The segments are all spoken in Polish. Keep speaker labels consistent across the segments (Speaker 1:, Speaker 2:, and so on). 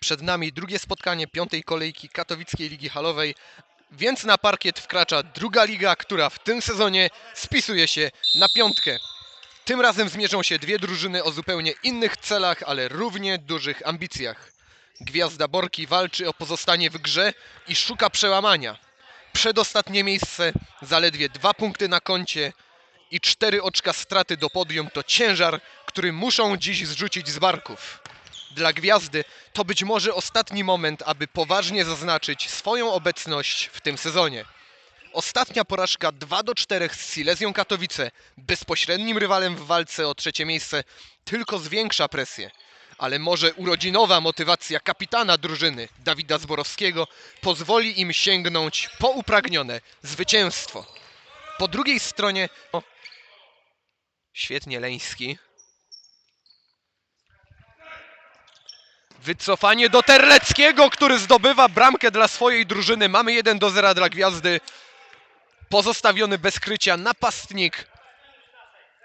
Speaker 1: Przed nami drugie spotkanie piątej kolejki katowickiej ligi halowej, więc na parkiet wkracza druga liga, która w tym sezonie spisuje się na piątkę. Tym razem zmierzą się dwie drużyny o zupełnie innych celach, ale równie dużych ambicjach. Gwiazda Borki walczy o pozostanie w grze i szuka przełamania. Przedostatnie miejsce, zaledwie dwa punkty na koncie i cztery oczka straty do podium to ciężar, który muszą dziś zrzucić z barków. Dla Gwiazdy to być może ostatni moment, aby poważnie zaznaczyć swoją obecność w tym sezonie. Ostatnia porażka 2 do 4 z Silesią Katowice, bezpośrednim rywalem w walce o trzecie miejsce, tylko zwiększa presję. Ale może urodzinowa motywacja kapitana drużyny, Dawida Zborowskiego, pozwoli im sięgnąć po upragnione zwycięstwo. Po drugiej stronie... O, świetnie Leński. Wycofanie do Terleckiego, który zdobywa bramkę dla swojej drużyny. Mamy 1 do 0 dla Gwiazdy. Pozostawiony bez krycia napastnik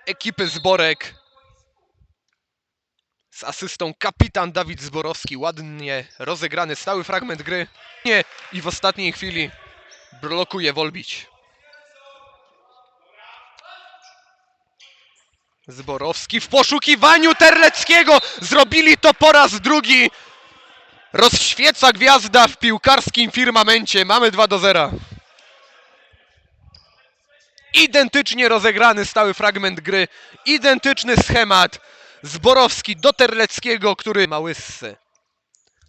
Speaker 1: ekipy Zborek. Z asystą kapitan Dawid Zborowski. Ładnie rozegrany stały fragment gry. I w ostatniej chwili blokuje Wolbić. Zborowski w poszukiwaniu Terleckiego. Zrobili to po raz drugi. Rozświeca gwiazda w piłkarskim firmamencie. Mamy 2 do 0. Identycznie rozegrany stały fragment gry. Identyczny schemat. Zborowski do Terleckiego, który Małysy.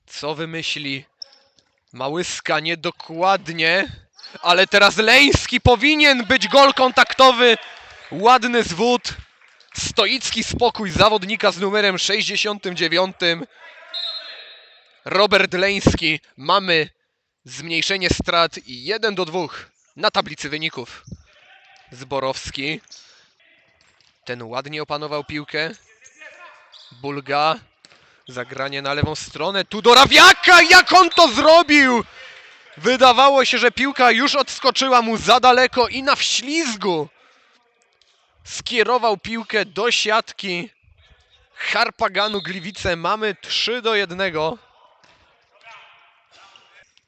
Speaker 1: Co wymyśli? Małyska niedokładnie. Ale teraz Leński powinien być gol kontaktowy. Ładny zwód. Stoicki spokój zawodnika z numerem 69. Robert Leński. Mamy zmniejszenie strat i 1 do 2 na tablicy wyników. Zborowski. Ten ładnie opanował piłkę. Bulga. Zagranie na lewą stronę. Tu do Rawiaka! Jak on to zrobił? Wydawało się, że piłka już odskoczyła mu za daleko i na wślizgu skierował piłkę do siatki Harpaganu Gliwice. Mamy 3 do 1.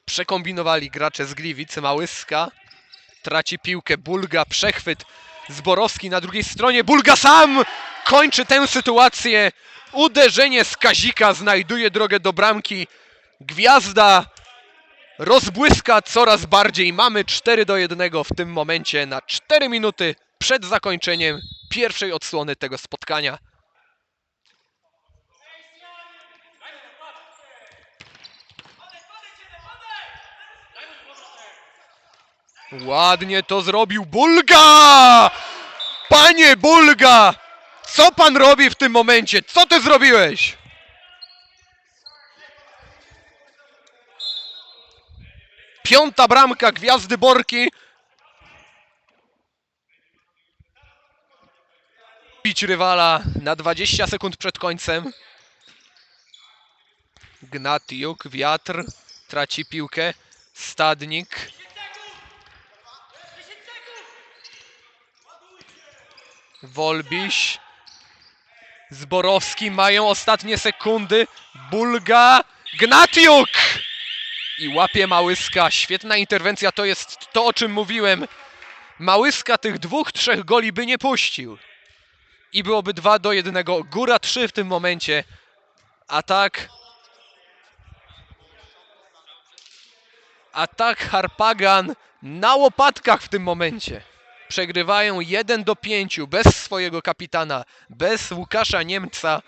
Speaker 1: Przekombinowali gracze z Gliwic. Małyska traci piłkę. Bulga, przechwyt. Zborowski na drugiej stronie. Bulga sam kończy tę sytuację. Uderzenie z Kazika znajduje drogę do bramki. Gwiazda rozbłyska coraz bardziej. Mamy 4 do 1 w tym momencie na 4 minuty przed zakończeniem pierwszej odsłony tego spotkania. Ładnie to zrobił Bulga! Panie Bulga! Co pan robi w tym momencie? Co ty zrobiłeś? Piąta bramka Gwiazdy Borki. Bić rywala na 20 sekund przed końcem. Gnatiuk, wiatr, traci piłkę. Stadnik. Wolbiś. Zborowski mają ostatnie sekundy. Bulga. Gnatiuk! I łapie Małyska. Świetna interwencja. To jest to, o czym mówiłem. Małyska tych dwóch, trzech goli by nie puścił. I byłoby 2 do 1. Góra 3 w tym momencie. A tak. A tak Harpagan na łopatkach w tym momencie. Przegrywają 1 do 5 bez swojego kapitana, bez Łukasza Niemca.